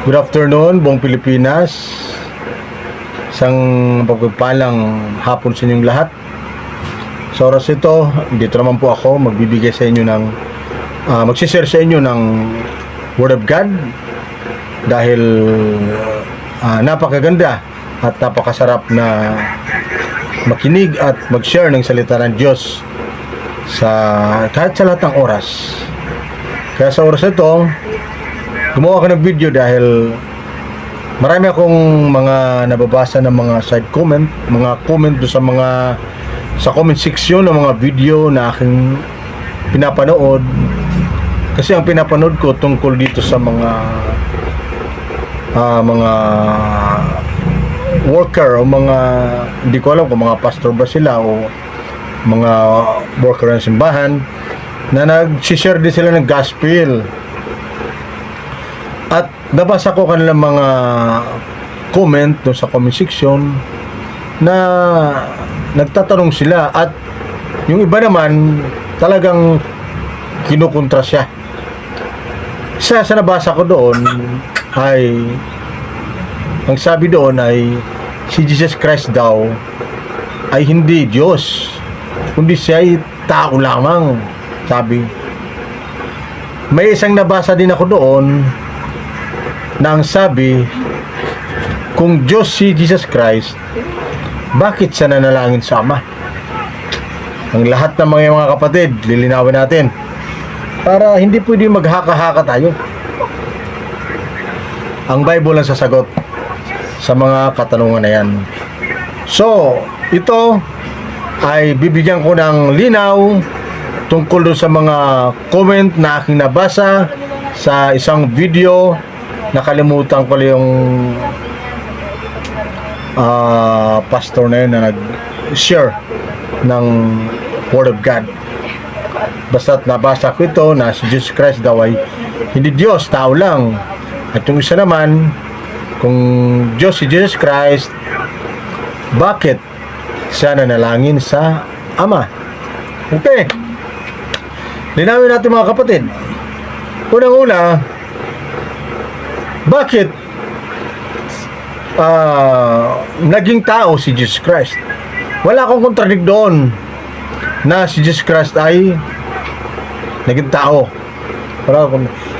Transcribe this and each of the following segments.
Good afternoon, buong Pilipinas. Isang pagpagpalang hapon sa inyong lahat. Sa oras ito, dito naman po ako magbibigay sa inyo ng ah, magsishare sa inyo ng Word of God dahil ah, napakaganda at napakasarap na makinig at mag-share ng salita ng Diyos sa kahit sa lahat ng oras. Kaya sa oras ito, gumawa ko ng video dahil marami akong mga nababasa ng mga side comment, mga comment do sa mga sa comment section ng mga video na aking pinapanood. Kasi ang pinapanood ko tungkol dito sa mga ah, mga worker o mga hindi ko alam kung mga pastor ba sila o mga worker ng simbahan na nag-share din sila ng gospel nabasa ko kanilang mga comment doon sa comment section na nagtatanong sila at yung iba naman talagang kinukontra siya. Isa sa nabasa ko doon ay ang sabi doon ay si Jesus Christ daw ay hindi Diyos kundi siya ay tao lamang sabi may isang nabasa din ako doon na ang sabi kung Diyos si Jesus Christ bakit siya nanalangin sa Ama? Ang lahat ng mga mga kapatid lilinawin natin para hindi pwede maghaka-haka tayo. Ang Bible ang sasagot sa mga katanungan na yan. So ito ay bibigyan ko ng linaw tungkol sa mga comment na aking nabasa sa isang video nakalimutan ko yung ah, pastor na yun na nag-share ng Word of God. Basta't nabasa ko ito na si Jesus Christ daw ay hindi Diyos, tao lang. At yung isa naman kung Diyos si Jesus Christ bakit siya nanalangin sa Ama? Okay linawin natin mga kapatid. Unang-una bakit ah, naging tao si Jesus Christ? Wala akong kontradik doon na si Jesus Christ ay naging tao.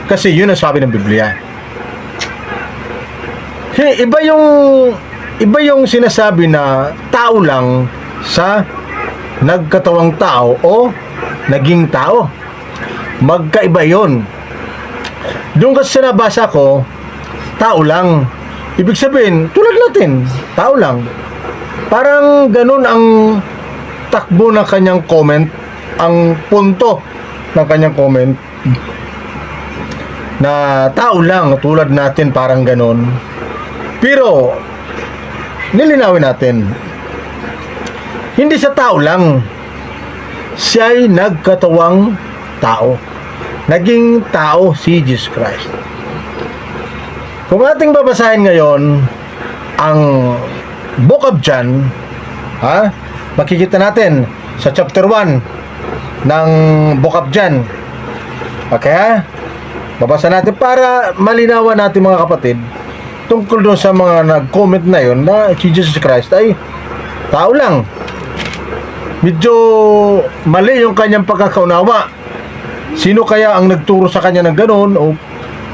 Kasi yun ang sabi ng Biblia. Iba yung iba yung sinasabi na tao lang sa nagkatawang tao o naging tao. Magkaiba yon. Doon kasi sa nabasa ko, tao lang. Ibig sabihin, tulad natin, tao lang. Parang ganun ang takbo ng kanyang comment, ang punto ng kanyang comment na tao lang, tulad natin, parang ganun. Pero, nilinawin natin, hindi sa tao lang, siya'y nagkatawang tao. Naging tao si Jesus Christ. Kung ating babasahin ngayon ang Book of John, ha? Makikita natin sa chapter 1 ng Book of John. Okay ha? Babasa natin para malinawan natin mga kapatid tungkol doon sa mga nag-comment na yon na si Jesus Christ ay tao lang. Medyo mali yung kanyang pagkakaunawa. Sino kaya ang nagturo sa kanya ng ganoon o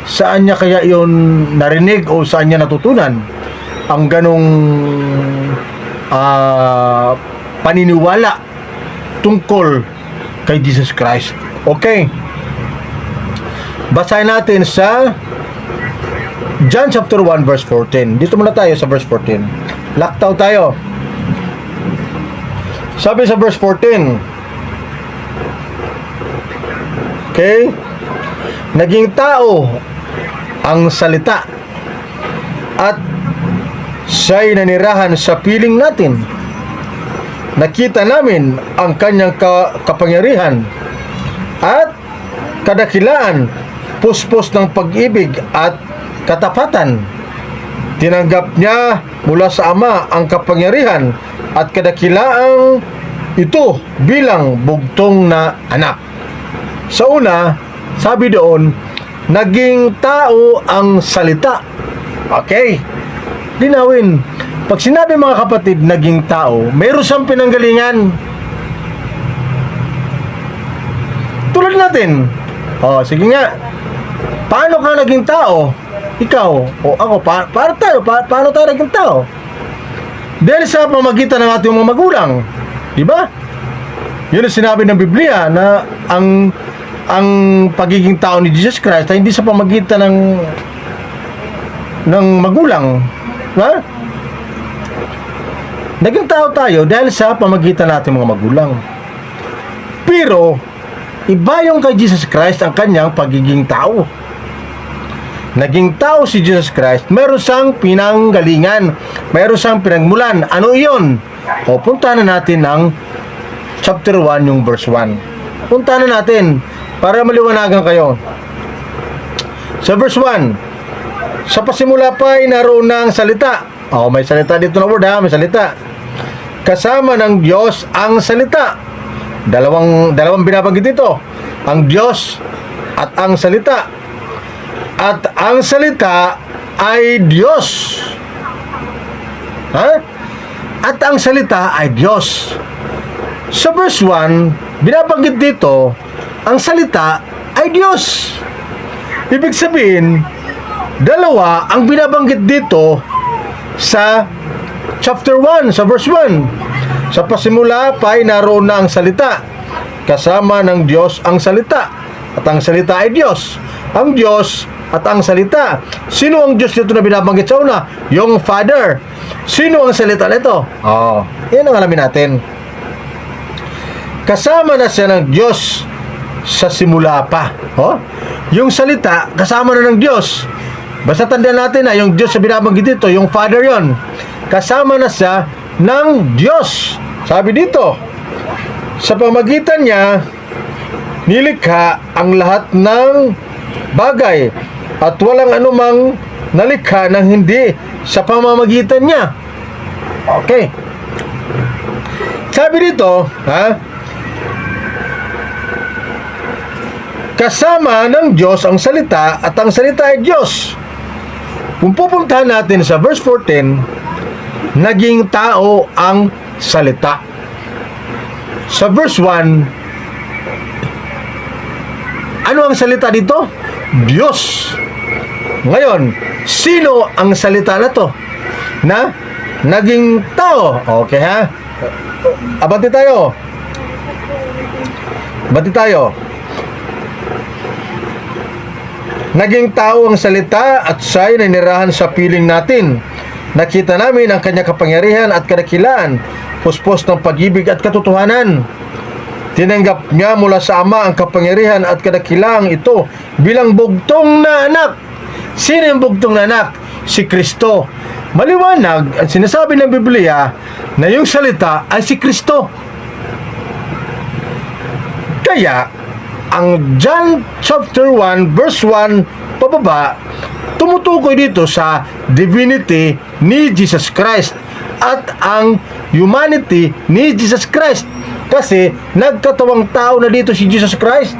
saan niya kaya yon narinig o saan niya natutunan ang ganong ah, paniniwala tungkol kay Jesus Christ. Okay. Basahin natin sa John chapter 1 verse 14. Dito muna tayo sa verse 14. Laktaw tayo. Sabi sa verse 14. Okay? Naging tao ang salita at siya'y nanirahan sa piling natin. Nakita namin ang kanyang ka- kapangyarihan at kadakilaan, puspos ng pag-ibig at katapatan. Tinanggap niya mula sa Ama ang kapangyarihan at kadakilaang ito bilang bugtong na anak. Sa una, sabi doon, naging tao ang salita. Okay. Linawin. Pag sinabi mga kapatid, naging tao, mayroon siyang pinanggalingan. Tulad natin. Oh, sige nga. Paano ka naging tao? Ikaw o ako, pa paano tayo? Pa paano tayo naging tao? Dahil sa pamagitan ng ating mga magulang. Di ba? Yun ang sinabi ng Biblia na ang ang pagiging tao ni Jesus Christ ay hindi sa pamagitan ng ng magulang. Ha? Naging tao tayo dahil sa pamagitan natin mga magulang. Pero, iba yung kay Jesus Christ ang kanyang pagiging tao. Naging tao si Jesus Christ, meron siyang pinanggalingan, meron siyang pinagmulan. Ano iyon? O, punta na natin ang chapter 1, yung verse 1. Punta na natin para maliwanagan kayo. Sa verse 1, sa pasimula pa ay naroon na ang salita. Oh, may salita dito na word ha, may salita. Kasama ng Diyos ang salita. Dalawang dalawang binabanggit dito. Ang Diyos at ang salita. At ang salita ay Diyos. Ha? At ang salita ay Diyos. Sa verse 1, binabanggit dito, ang salita ay Diyos. Ibig sabihin, dalawa ang binabanggit dito sa chapter 1, sa verse 1. Sa pasimula pa ay naroon na ang salita. Kasama ng Diyos ang salita. At ang salita ay Diyos. Ang Diyos at ang salita. Sino ang Diyos dito na binabanggit sa una? Yung Father. Sino ang salita nito? Oh, yan ang alamin natin. Kasama na siya ng Diyos sa simula pa. Oh? Yung salita, kasama na ng Diyos. Basta tandaan natin na yung Diyos sa binabanggit dito, yung Father yon kasama na siya ng Diyos. Sabi dito, sa pamagitan niya, nilikha ang lahat ng bagay at walang anumang nalikha ng hindi sa pamamagitan niya. Okay. Sabi dito, ha? Kasama ng Diyos ang salita at ang salita ay Diyos. Kung pupuntahan natin sa verse 14, naging tao ang salita. Sa verse 1, ano ang salita dito? Diyos. Ngayon, sino ang salita na to? Na naging tao. Okay ha? Abati tayo. Abati tayo. Naging tao ang salita at siya'y nanirahan sa piling natin. Nakita namin ang kanyang kapangyarihan at kadakilaan, puspos ng pag-ibig at katotohanan. Tinanggap niya mula sa Ama ang kapangyarihan at kadakilaang ito bilang bugtong na anak. Sino yung bugtong na anak? Si Kristo. Maliwanag at sinasabi ng Biblia na yung salita ay si Kristo. Kaya, ang John chapter 1 verse 1 pababa tumutukoy dito sa divinity ni Jesus Christ at ang humanity ni Jesus Christ. Kasi nagkatawang tao na dito si Jesus Christ.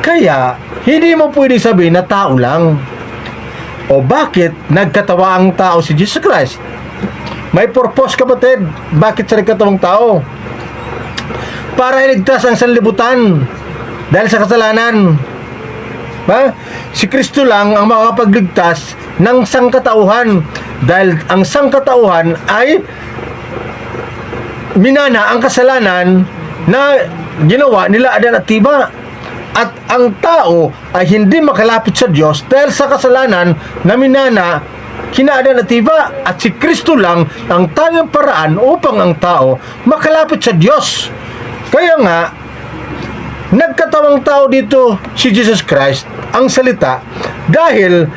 Kaya hindi mo pwede sabihin na tao lang. O bakit nagkatawa ang tao si Jesus Christ? May purpose kapatid bakit siya nagkatawang tao? Para iligtas ang sanlibutan dahil sa kasalanan. Ha? Si Kristo lang ang makakapagligtas ng sangkatauhan dahil ang sangkatauhan ay minana ang kasalanan na ginawa nila Adan at Tiba. At ang tao ay hindi makalapit sa Diyos dahil sa kasalanan na minana kina Adan at Tiba. At si Kristo lang ang tanging paraan upang ang tao makalapit sa Diyos. Kaya nga, nagkatawang tao dito si Jesus Christ ang salita dahil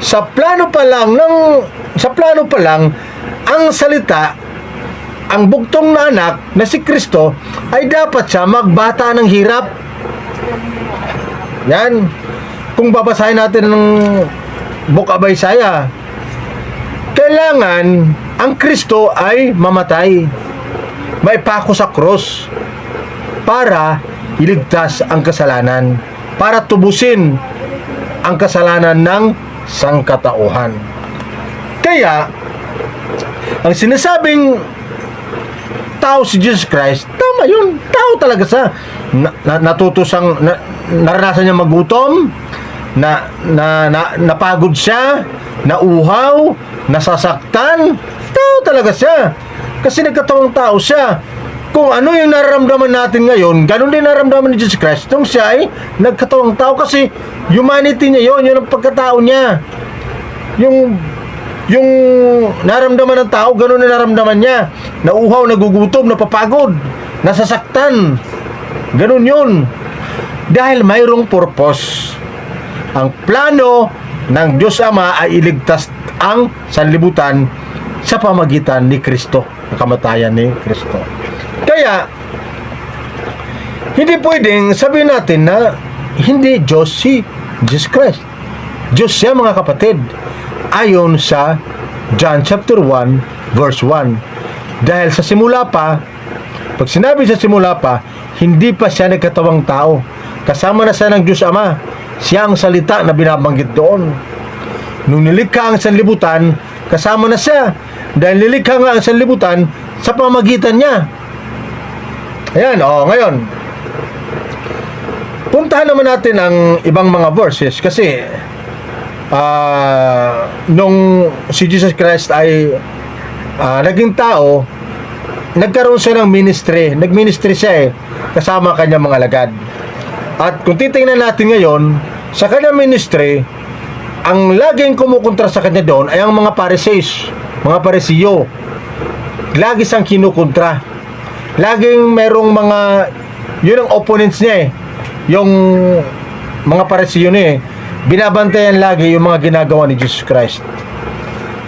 sa plano pa lang ng sa plano pa lang ang salita ang bugtong na anak na si Kristo ay dapat siya magbata ng hirap. Yan. Kung babasahin natin ng Book of Isaiah kailangan ang Kristo ay mamatay. May pako sa cross para iligtas ang kasalanan para tubusin ang kasalanan ng sangkatauhan. Kaya, ang sinasabing tao si Jesus Christ, tama yun. Tao talaga sa na, na, natutusang na, naranasan niya magutom, na, na, na napagod siya, nauhaw, nasasaktan. Tao talaga siya. Kasi nagkatawang tao siya. Kung ano yung nararamdaman natin ngayon, ganun din nararamdaman ni Jesus Christ nung siya ay nagkatawang tao kasi humanity niya yon, yun ang pagkatao niya. Yung yung naramdaman ng tao, ganun na naramdaman niya. Nauhaw, nagugutom, napapagod, nasasaktan. Ganun yun. Dahil mayroong purpose. Ang plano ng Diyos Ama ay iligtas ang sanlibutan sa pamagitan ni Kristo. Kamatayan ni Kristo. Kaya, hindi pwedeng sabihin natin na hindi Diyos si Jesus Christ. Diyos siya mga kapatid ayon sa John chapter 1 verse 1 dahil sa simula pa pag sinabi sa simula pa hindi pa siya nagkatawang tao. Kasama na siya ng Diyos Ama. Siya ang salita na binabanggit doon. Nung nilikha ang sanlibutan kasama na siya. Dahil nilikha nga ang sanlibutan sa pamagitan niya ayan oh ngayon puntahan naman natin ang ibang mga verses kasi ah nung si Jesus Christ ay ah, naging tao, nagkaroon siya ng ministry. Nagministry siya eh, kasama kanyang mga lagad. At kung titingnan natin ngayon, sa kanyang ministry, ang laging kumukontra sa kanya doon ay ang mga Pharisees, mga Parisiyo. Lagi siyang kinukontra. Laging merong mga, yun ang opponents niya eh. Yung mga Parisiyo niya eh binabantayan lagi yung mga ginagawa ni Jesus Christ.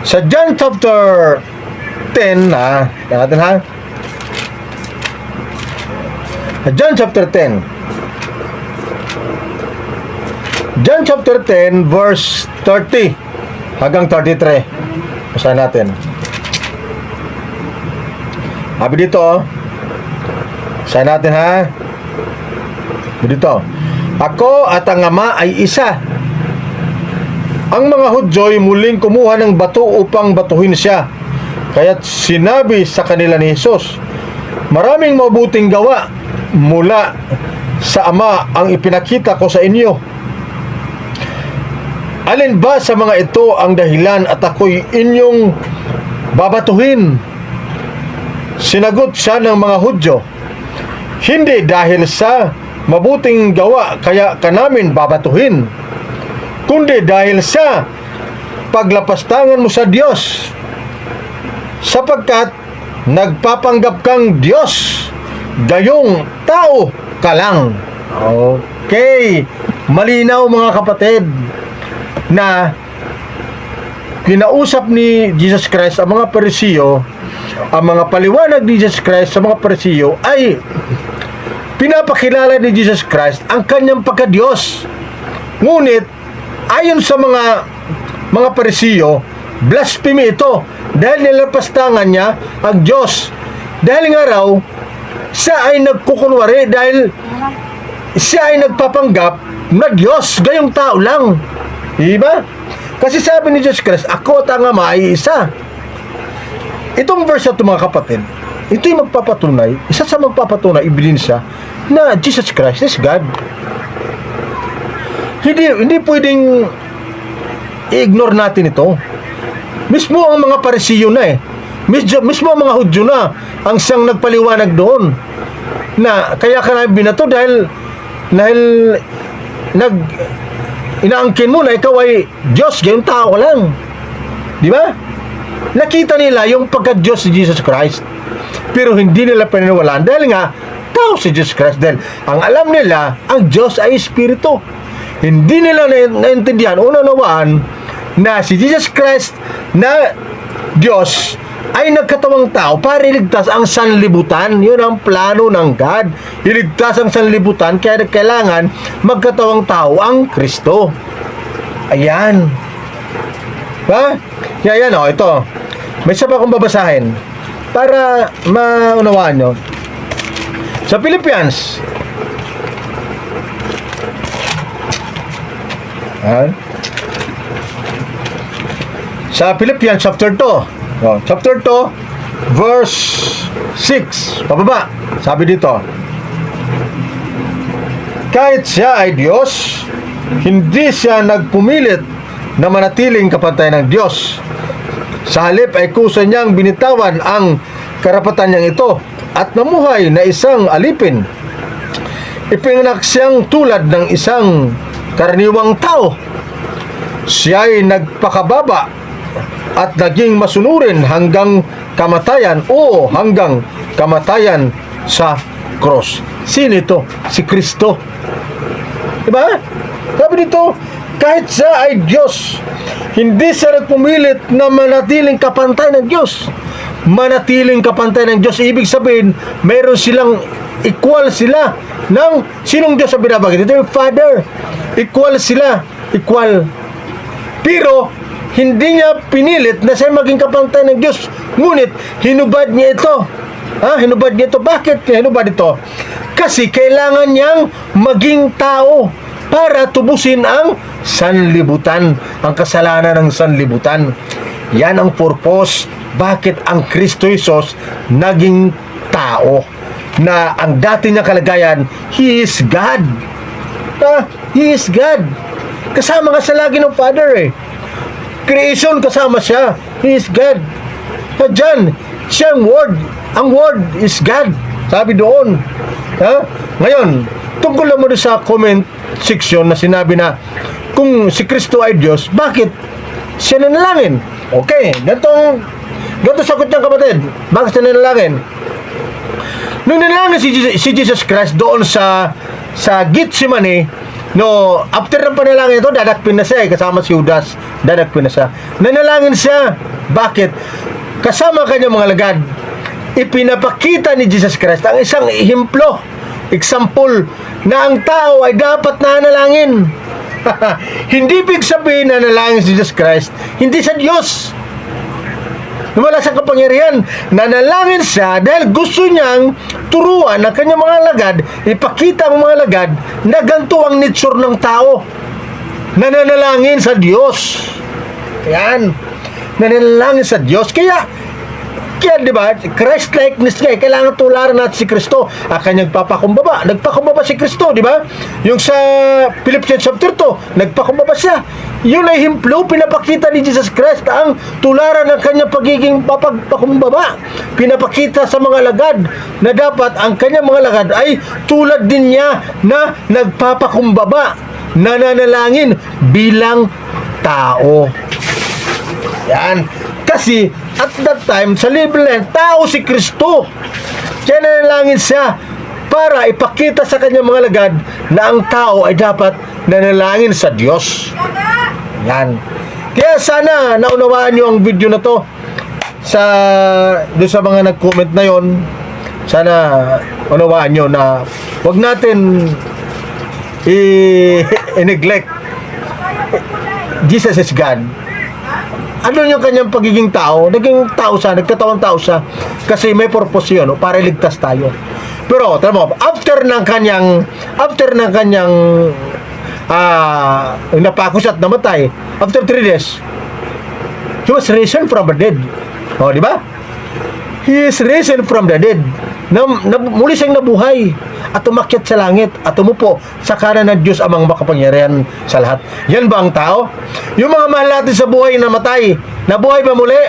Sa John chapter 10, ha, natin ha. Sa John chapter 10. John chapter 10 verse 30 hanggang 33. Basahin natin. Sabi dito, oh. Basahin natin ha. Dito, Ako at ang Ama ay isa. Ang mga Hudyo'y muling kumuha ng bato upang batuhin siya. Kaya't sinabi sa kanila ni Jesus, Maraming mabuting gawa mula sa Ama ang ipinakita ko sa inyo. Alin ba sa mga ito ang dahilan at ako'y inyong babatuhin? Sinagot siya ng mga Hudyo, Hindi dahil sa mabuting gawa kaya ka namin babatuhin kundi dahil sa paglapastangan mo sa Diyos sapagkat nagpapanggap kang Diyos gayong tao ka lang. Okay malinaw mga kapatid na kinausap ni Jesus Christ ang mga Parisiyo ang mga paliwanag ni Jesus Christ sa mga Parisiyo ay pinapakilala ni Jesus Christ ang kanyang pagka-Diyos ngunit ayon sa mga mga parisiyo, blasphemy ito dahil nilapastangan niya ang Diyos. Dahil nga raw, siya ay nagkukunwari dahil siya ay nagpapanggap na Diyos, gayong tao lang. Diba? Kasi sabi ni Jesus Christ, ako at ang Ama ay isa. Itong verse na ito mga kapatid, ito yung magpapatunay, isa sa magpapatunay, ebidensya, na Jesus Christ is God. Hindi hindi pwedeng i-ignore natin ito. Mismo ang mga parisiyo na eh. Mismo, mismo ang mga Hudyo na ang siyang nagpaliwanag doon na kaya ka na binato dahil dahil nag inaangkin mo na ikaw ay Diyos, gayong tao lang. Di ba? Nakita nila yung pagka-Diyos si Jesus Christ. Pero hindi nila paniniwalaan dahil nga tao si Jesus Christ dahil ang alam nila ang Diyos ay Espiritu hindi nila na- naintindihan o nanawaan na si Jesus Christ na Diyos ay nagkatawang tao para iligtas ang sanlibutan. Yun ang plano ng God. Iligtas ang sanlibutan kaya kailangan magkatawang tao ang Kristo. Ayan. Ba? Yan, yan, oh, ito. May isa pa akong babasahin para maunawaan nyo. Sa Philippians, Ha? Sa Philippians chapter 2. Oh, chapter 2 verse 6. Pababa. Sabi dito. Kahit siya ay Diyos, hindi siya nagpumilit na manatiling kapantay ng Diyos. Sa halip ay kusa niyang binitawan ang karapatan niyang ito at namuhay na isang alipin. Ipinganak siyang tulad ng isang karaniwang tao. Siya ay nagpakababa at naging masunurin hanggang kamatayan o hanggang kamatayan sa cross. Sino ito? Si Kristo. Diba? Sabi dito, kahit siya ay Diyos, hindi siya nagpumilit na manatiling kapantay ng Diyos. Manatiling kapantay ng Diyos, ibig sabihin, mayroon silang equal sila ng sinong Diyos ang binabagit? Ito yung Father. Equal sila. Equal. Pero, hindi niya pinilit na siya maging kapantay ng Diyos. Ngunit, hinubad niya ito. Ha? Hinubad niya ito. Bakit niya hinubad ito? Kasi kailangan niyang maging tao para tubusin ang sanlibutan, ang kasalanan ng sanlibutan. Yan ang purpose bakit ang Kristo Jesus naging tao na ang dati niya kalagayan, He is God. Ah, He is God. Kasama nga sa lagi ng Father eh. Creation kasama siya. He is God. At dyan, siya ang Word. Ang Word is God. Sabi doon. Ha? Ngayon, tungkol naman sa comment section na sinabi na kung si Kristo ay Diyos, bakit siya nanalangin? Okay, ganitong ganito sagot ng kapatid. Bakit siya nanalangin? Nung nanalangin si, Jesus- si Jesus Christ doon sa sa Gethsemane, no, after ng panalangin ito, dadakpin na siya eh, kasama si Judas. Dadakpin na siya. Nanalangin siya. Bakit? Kasama kanya mga lagad, ipinapakita ni Jesus Christ ang isang ihimplo, example, na ang tao ay dapat nanalangin. hindi big sabihin na nalangin si Jesus Christ, hindi sa Diyos. Wala sa kapangyarihan. Nanalangin siya dahil gusto niyang turuan ang kanyang mga lagad, ipakita ang mga lagad na ganito ang nature ng tao. Nananalangin sa Diyos. Yan. Nananalangin sa Diyos. Kaya, kaya di ba, Christ likeness nga, kailangan tularan natin si Kristo. Ang kanyang papakumbaba. Nagpakumbaba si Kristo, di ba? Yung sa Philippians chapter 2, nagpakumbaba siya. Yun ay himplo, pinapakita ni Jesus Christ ang tularan ng kanyang pagiging papagpakumbaba. Pinapakita sa mga lagad na dapat ang kanyang mga lagad ay tulad din niya na nagpapakumbaba, nananalangin bilang tao. Yan. Kasi at that time, sa na yan, tao si Kristo. Kaya nanalangin siya para ipakita sa kanyang mga lagad na ang tao ay dapat nanalangin sa Diyos. Yan. Kaya sana naunawaan niyo ang video na to sa doon sa mga nag-comment na yon sana unawaan niyo na wag natin i-neglect Jesus is God ano yung kanyang pagiging tao, naging tao siya, nagkatawang tao siya, kasi may purpose yun, para iligtas tayo. Pero, tama mo, after ng kanyang, after ng kanyang, ah, napako siya at namatay, after 3 days, he was risen from the dead. O, di ba? He is risen from the dead. Na, na, muli siyang nabuhay at umakyat sa langit at umupo sa kanan ng Diyos amang makapangyarihan sa lahat. Yan ba ang tao? Yung mga mahal natin sa buhay na matay, nabuhay ba muli?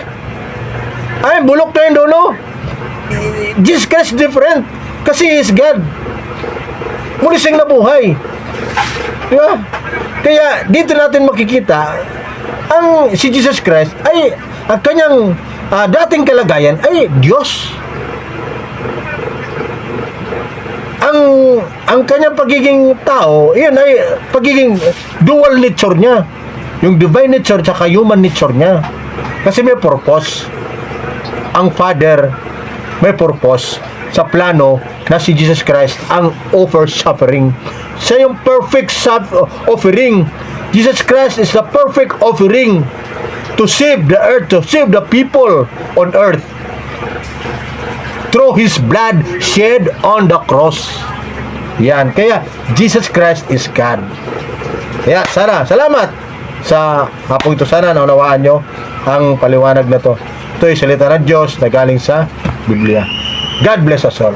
Ay, bulok na yung dulo. Jesus Christ different. Kasi He is God. Muli siyang nabuhay. Di? Kaya dito natin makikita ang si Jesus Christ ay ang kanyang ah, dating kalagayan ay Diyos. Ang ang kanyang pagiging tao, yun ay pagiging dual nature niya. Yung divine nature at human nature niya. Kasi may purpose. Ang Father may purpose sa plano na si Jesus Christ ang offer suffering. Siya yung perfect offering. Jesus Christ is the perfect offering to save the earth, to save the people on earth through His blood shed on the cross. Yan. Kaya, Jesus Christ is God. Kaya sana, salamat sa hapong ito. Sana naunawaan nyo ang paliwanag na to. Ito ay salita ng Diyos na galing sa Biblia. God bless us all.